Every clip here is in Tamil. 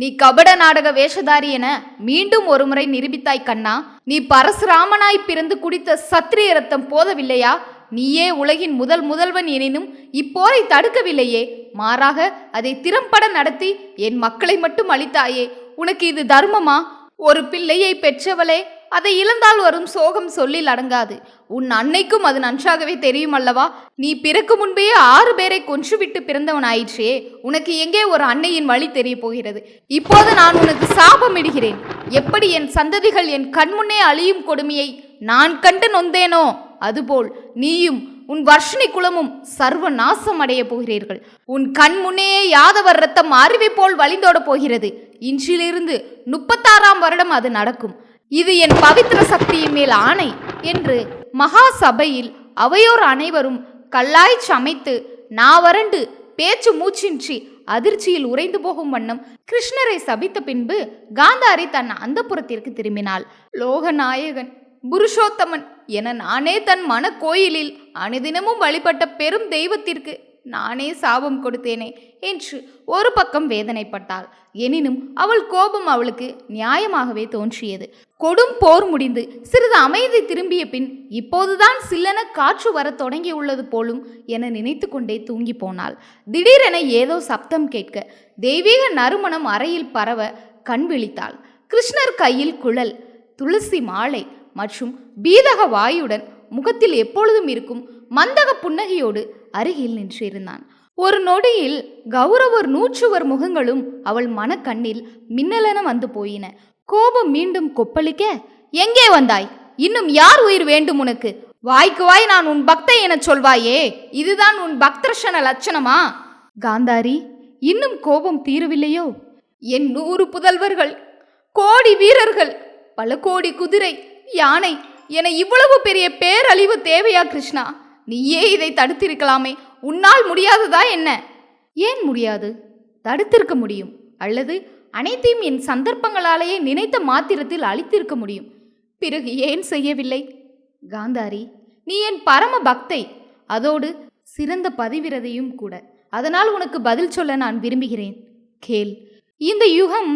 நீ கபட நாடக வேஷதாரி என மீண்டும் ஒருமுறை நிரூபித்தாய் கண்ணா. நீ பரசுராமனாய் பிறந்து குடித்த சத்திரிய ரத்தம் போதவில்லையா? நீயே உலகின் முதல் முதல்வன் எனினும் இப்போரை தடுக்கவில்லையே. மாறாக அதை திறம்பட நடத்தி என் மக்களை மட்டும் அளித்தாயே உனக்கு இது தர்மமா? ஒரு பிள்ளையை பெற்றவளே அதை இழந்தால் வரும் சோகம் சொல்லில் அடங்காது. உன் அன்னைக்கும் அது நன்றாகவே தெரியும் அல்லவா? நீ பிறக்கும் முன்பே ஆறு பேரை கொன்றுவிட்டு பிறந்தவன் ஆயிற்றே உனக்கு எங்கே ஒரு அன்னையின் வழி தெரிய போகிறது? இப்போது நான் உனக்கு சாபமிடுகிறேன் எப்படி என் சந்ததிகள் என் கண்முன்னே அழியும் கொடுமையை நான் கண்டு நொந்தேனோ? அதுபோல் நீயும் உன் வர்ஷினி குலமும் சர்வ நாசம் அடைய போகிறீர்கள். உன் கண் முன்னே யாதவர் ரத்தம் அருவி போல் வழிந்தோட போகிறது. இன்றிலிருந்து முப்பத்தாறாம் வருடம் அது நடக்கும். இது என் பவித்திர சக்தியின் மேல் ஆணை என்று மகா சபையில் அவையோர் அனைவரும் கல்லாய் சமைத்து நாவரண்டு பேச்சு மூச்சின்றி அதிர்ச்சியில் உறைந்து போகும் வண்ணம் கிருஷ்ணரை சபித்த பின்பு காந்தாரி தன் அந்தப்புறத்திற்கு திரும்பினாள். லோகநாயகன் புருஷோத்தமன் என நானே தன் மன கோயிலில் அனுதினமும் வழிபட்ட பெரும் தெய்வத்திற்கு நானே சாபம் கொடுத்தேனே என்று ஒரு பக்கம் வேதனைப்பட்டாள். எனினும் அவள் கோபம் அவளுக்கு நியாயமாகவே தோன்றியது. கொடும் போர் முடிந்து சிறிது அமைதி திரும்பிய பின் இப்போதுதான் சில்லென காற்று வரத் தொடங்கியுள்ளது போலும் என நினைத்து கொண்டே தூங்கி போனாள். திடீரென ஏதோ சப்தம் கேட்க தெய்வீக நறுமணம் அறையில் பரவ கண் விழித்தாள். கிருஷ்ணர் கையில் குழல் துளசி மாலை மற்றும் பீதக வாயுடன் முகத்தில் எப்பொழுதும் இருக்கும் மந்தக புன்னகையோடு அருகில் நின்றிருந்தான் ஒரு நொடியில் கௌரவர் நூற்றுவர் முகங்களும் அவள் மனக்கண்ணில் மின்னலென வந்து போயின. கோபம் மீண்டும் கொப்பளிக்க எங்கே வந்தாய்? இன்னும் யார் உயிர் வேண்டும் உனக்கு? வாய்க்கு வாய் நான் உன் பக்தை எனச் சொல்வாயே இதுதான் உன் பக்தர்ஷன லட்சணமா? காந்தாரி இன்னும் கோபம் தீரவில்லையோ? என் நூறு புதல்வர்கள் கோடி வீரர்கள் பல கோடி குதிரை யானை என இவ்வளவு பெரிய பேரழிவு தேவையா கிருஷ்ணா? நீயே இதை தடுத்திருக்கலாமே. உன்னால் முடியாததா என்ன? ஏன் முடியாது? தடுத்திருக்க முடியும். அல்லது அனைத்தையும் என் சந்தர்ப்பங்களாலேயே நினைத்த மாத்திரத்தில் அழித்திருக்க முடியும். பிறகு ஏன் செய்யவில்லை? காந்தாரி நீ என் பரம பக்தை. அதோடு சிறந்த பதிவிரதையும் கூட. அதனால் உனக்கு பதில் சொல்ல நான் விரும்புகிறேன். கேள். இந்த யுகம்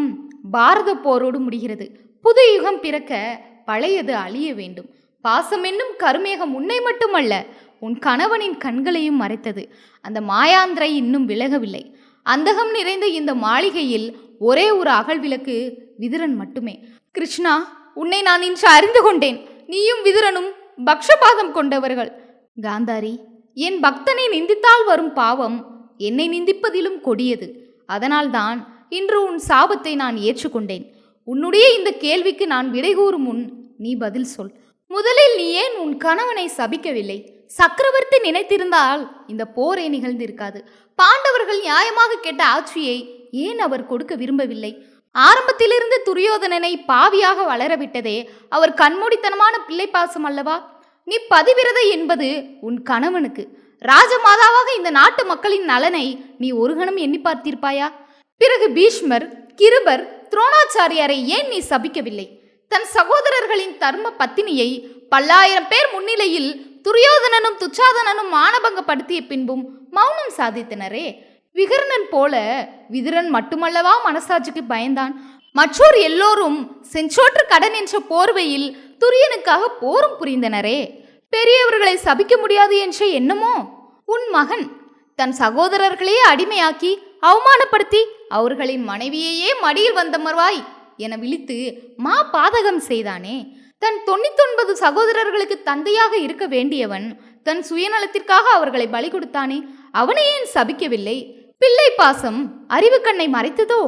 பாரத போரோடு முடிகிறது. புது யுகம் பிறக்க பழையது அழிய வேண்டும். பாசம் என்னும் கருமேகம் உன்னை மட்டுமல்ல உன் கணவனின் கண்களையும் மறைத்தது. அந்த மாயாந்திரை இன்னும் விலகவில்லை. அந்தகம் நிறைந்த இந்த மாளிகையில் ஒரே ஒரு அகல் விளக்கு விதுரன் மட்டுமே. கிருஷ்ணா உன்னை நான் இன்று அறிந்து கொண்டேன். நீயும் விதுரனும் பக்ஷபாதம் கொண்டவர்கள். காந்தாரி என் பக்தனை நிந்தித்தால் வரும் பாவம் என்னை நிந்திப்பதிலும் கொடியது. அதனால்தான் இன்று உன் சாபத்தை நான் ஏற்றுக்கொண்டேன். உன்னுடைய இந்த கேள்விக்கு நான் விடை கூறும் முன் நீ பதில் சொல். முதலில் நீ ஏன் உன் கணவனை சபிக்கவில்லை? சக்கரவர்த்தி நினைத்திருந்தால் இந்த போரே நிகழ்ந்திருக்காது. பாண்டவர்கள் நியாயமாக கேட்ட ஆட்சியை ஏன் அவர் கொடுக்க விரும்பவில்லை? ஆரம்பத்திலிருந்து துரியோதனனை பாவியாக வளரவிட்டதே அவர் கண்மூடித்தனமான பிள்ளை பாசம் அல்லவா? நீ பதிவிரதை என்பது உன் கணவனுக்கு. ராஜமாதாவாக இந்த நாட்டு மக்களின் நலனை நீ ஒரு கணம் எண்ணி பார்த்திருப்பாயா? பிறகு பீஷ்மர் கிருபர் துரோணாச்சாரியாரை ஏன் நீ சபிக்கவில்லை? தன் சகோதரர்களின் தர்ம பத்தினியை பல்லாயிரம் பேர் முன்னிலையில் துரியோதனனும் துச்சாதனனும் மானபங்கப்படுத்திய பின்பும் மௌனம் சாதித்தனரே. விகர்ணன் போல விதுரன் மட்டுமல்லவா மனசாட்சிக்கு பயந்தான். மற்றோர் எல்லோரும் செஞ்சோற்று கடன் என்ற போர்வையில் துரியனுக்காக போரும் புரிந்தனரே. பெரியவர்களை சபிக்க முடியாது என்ற எண்ணமோ? உன் மகன் தன் சகோதரர்களையே அடிமையாக்கி அவமானப்படுத்தி அவர்களின் மனைவியையே மடியில் வந்தமர்வாய் என விழித்து மா பாதகம் செய்தானே. தன் தொண்ணூத்தொன்பது சகோதரர்களுக்கு தந்தையாக இருக்க வேண்டியவன் தன் சுயநலத்திற்காக அவர்களை பலி கொடுத்தானே அவனை ஏன் சபிக்கவில்லை? பிள்ளை பாசம் அறிவு கண்ணை மறைத்ததோ?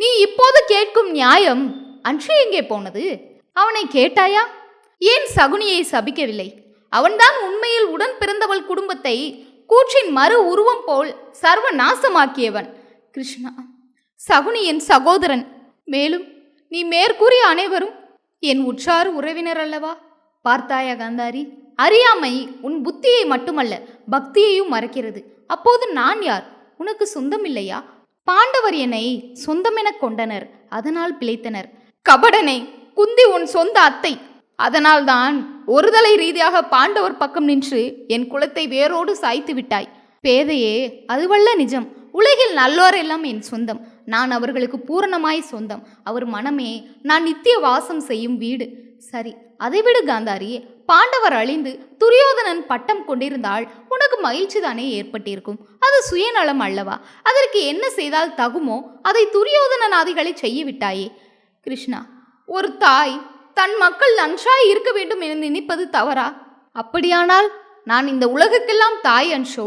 நீ இப்போது கேட்கும் நியாயம் அன்று எங்கே போனது? அவனை கேட்டாயா? ஏன் சகுனியை சபிக்கவில்லை? அவன்தான் உண்மையில் உடன் பிறந்தவள் குடும்பத்தை கூற்றின் மறு உருவம் போல் சர்வ நாசமாக்கியவன் கிருஷ்ணா சகுனி என் சகோதரன். மேலும் நீ மேற்கூறிய அனைவரும் என் உற்றார் உறவினர் அல்லவா? பார்த்தாயா காந்தாரி அறியாமை உன் புத்தியை மட்டுமல்ல பக்தியையும் மறக்கிறது. அப்போது நான் யார்? உனக்கு சொந்தம் இல்லையா? பாண்டவர் என்னை சொந்தமெனக் கொண்டனர் அதனால் பிழைத்தனர். கபடனை குந்தி உன் சொந்த அத்தை. அதனால்தான் ஒருதலை ரீதியாக பாண்டவர் பக்கம் நின்று என் குலத்தை வேரோடு சாய்த்து விட்டாய். பேதையே அதுவல்ல நிஜம். உலகில் நல்லோரெல்லாம் என் சொந்தம். நான் அவர்களுக்கு பூரணமாய் சொந்தம். அவர் மனமே நான் நித்திய வாசம் செய்யும் வீடு. சரி அதைவிடு காந்தாரி பாண்டவர் அழிந்து துரியோதனன் பட்டம் கொண்டிருந்தால் உனக்கு மகிழ்ச்சி தானே ஏற்பட்டிருக்கும். அது சுயநலம் அல்லவா? அதற்கு என்ன செய்தால் தகுமோ? அதை துரியோதனனாதிகளை செய்ய விட்டாயே கிருஷ்ணா ஒரு தாய் தன் மக்கள் நன்றாய் இருக்க வேண்டும் என நினைப்பது தவறா? அப்படியானால் நான் இந்த உலகுக்கெல்லாம் தாய் அன்ஷோ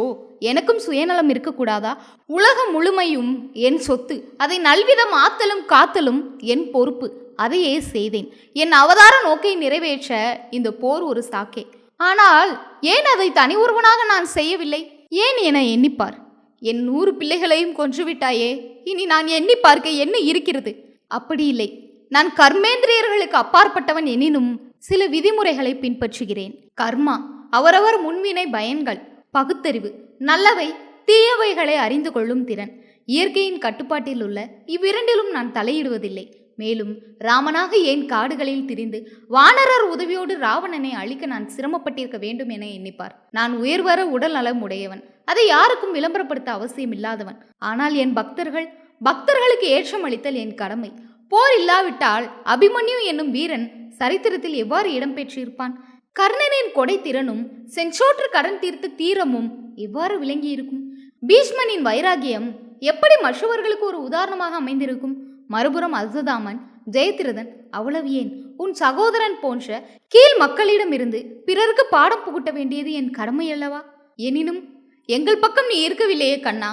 எனக்கும் சுயநலம் இருக்கக்கூடாதா? உலகம் முழுமையும் என் சொத்து அதை நல்விதம் ஆத்தலும் காத்தலும் என் பொறுப்பு அதையே செய்தேன். என் அவதார நோக்கை நிறைவேற்ற இந்த போர் ஒரு சாக்கே. ஆனால் ஏன் அதை தனி ஒருவனாக நான் செய்யவில்லை? ஏன் என எண்ணிப்பார்? என் நூறு பிள்ளைகளையும் கொன்றுவிட்டாயே இனி நான் எண்ணி பார்க்க என்ன இருக்கிறது? அப்படி இல்லை. நான் கர்மேந்திரியர்களுக்கு அப்பாற்பட்டவன் எனினும் சில விதிமுறைகளை பின்பற்றுகிறேன். கர்மா அவரவர் முன்வினை பயன்கள் பகுத்தறிவு நல்லவை தீயவைகளை அறிந்து கொள்ளும் திறன். இயற்கையின் கட்டுப்பாட்டில் உள்ள இவ்விரண்டிலும் நான் தலையிடுவதில்லை. மேலும் ராமனாக ஏன் காடுகளில் திரிந்து வானரர் உதவியோடு ராவணனை அழிக்க நான் சிரமப்பட்டிருக்க வேண்டும் என எண்ணிப்பார். நான் உயர்வர உடல் நலம் உடையவன். அதை யாருக்கும் விளம்பரப்படுத்த அவசியம் இல்லாதவன். ஆனால் என் பக்தர்கள் பக்தர்களுக்கு ஏற்றம் அளித்தல் என் கடமை. போர் இல்லாவிட்டால் அபிமன்யு என்னும் வீரன் சரித்திரத்தில் எவ்வாறு இடம்பெற்றிருப்பான் கர்ணனின் கொடை திறனும் செஞ்சோற்று கடன் தீர்த்த தீரமும் எவ்வாறு விளங்கியிருக்கும்? பீஷ்மனின் வைராகியம் எப்படி மற்றவர்களுக்கு ஒரு உதாரணமாக அமைந்திருக்கும்? மறுபுறம் அசுதாமன் ஜெயத்ரதன் அவ்வளவு ஏன்? உன் சகோதரன் போன்ற கீழ் மக்களிடமிருந்து பிறருக்கு பாடம் புகுட்ட வேண்டியது என் கடமை அல்லவா? எனினும் எங்கள் பக்கம் நீ இருக்கவில்லையே கண்ணா.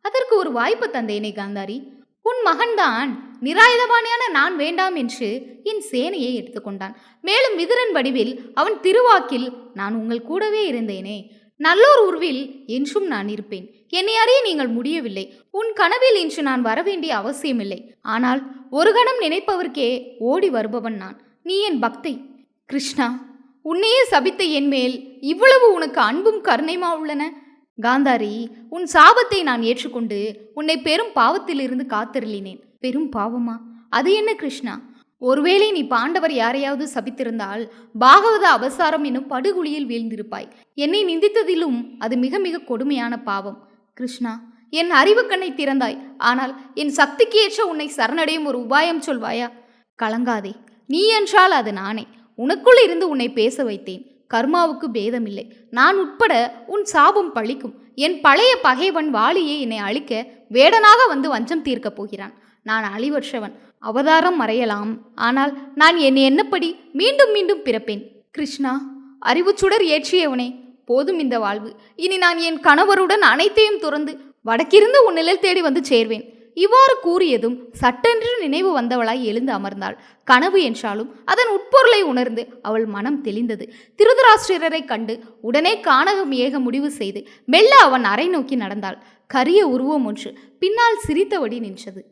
அதற்கு ஒரு வாய்ப்பு தந்தேனே காந்தாரி. உன் மகன்தான் நிராயுதபாணியான நான் வேண்டாம் என்று என் சேனையை எடுத்துக்கொண்டான். மேலும் விதுரன் வடிவில் அவன் திருவாக்கில் நான் உங்கள் கூடவே இருந்தேனே. நல்லோர் உருவில் என்றும் நான் இருப்பேன். என்னை அறிய நீங்கள் முடியவில்லை. உன் கனவில் இன்று நான் வரவேண்டிய அவசியமில்லை. ஆனால் ஒரு கணம் நினைப்பவர்க்கே ஓடி வருபவன் நான். நீ என் பக்தை. கிருஷ்ணா உன்னையே சபித்த என் மேல் இவ்வளவு உனக்கு அன்பும் கருணைமா உள்ளன? காந்தாரி உன் சாபத்தை நான் ஏற்றுக்கொண்டு உன்னை பெரும் பாவத்திலிருந்து காத்திருளினேன். பெரும் பாவமா? அது என்ன கிருஷ்ணா? ஒருவேளை நீ பாண்டவர் யாரையாவது சபித்திருந்தால் பாகவத அவசாரம் என்னும் படுகுழியில் வீழ்ந்திருப்பாய். என்னை நிந்தித்ததிலும் அது மிக மிக கொடுமையான பாவம். கிருஷ்ணா என் அறிவு கண்ணை திறந்தாய். ஆனால் என் சக்திக்கு ஏற்ற உன்னை சரணடையும் ஒரு உபாயம் சொல்வாயா? கலங்காதே. நீ என்றால் அது நானே. உனக்குள் இருந்து உன்னை பேச வைத்தேன். கர்மாவுக்கு பேதமில்லை. நான் உட்பட உன் சாபம் பழிக்கும். என் பழைய பகைவன் வாலியை என்னை அழிக்க வேடனாக வந்து வஞ்சம் தீர்க்கப் போகிறான். நான் அழிவற்றவன் அவதாரம் மறையலாம். ஆனால் நான் என் என்னப்படி மீண்டும் மீண்டும் பிறப்பேன்? கிருஷ்ணா அறிவுச்சுடர் ஏற்றியவனே போதும் இந்த வாழ்வு. இனி நான் என் கணவருடன் அனைத்தையும் துறந்து வடக்கிருந்து உன் நிழல் தேடி வந்து சேர்வேன். இவ்வாறு கூறியதும் சட்டென்று நினைவு வந்தவளாய் எழுந்து அமர்ந்தாள். கனவு என்றாலும் அதன் உட்பொருளை உணர்ந்து அவள் மனம் தெளிந்தது. திருதராஷ்டிரரை கண்டு உடனே கானகம் ஏக முடிவு செய்து மெல்ல அவன் அறை நோக்கி நடந்தாள். கரிய உருவம் ஒன்று பின்னால் சிரித்தபடி நின்றது.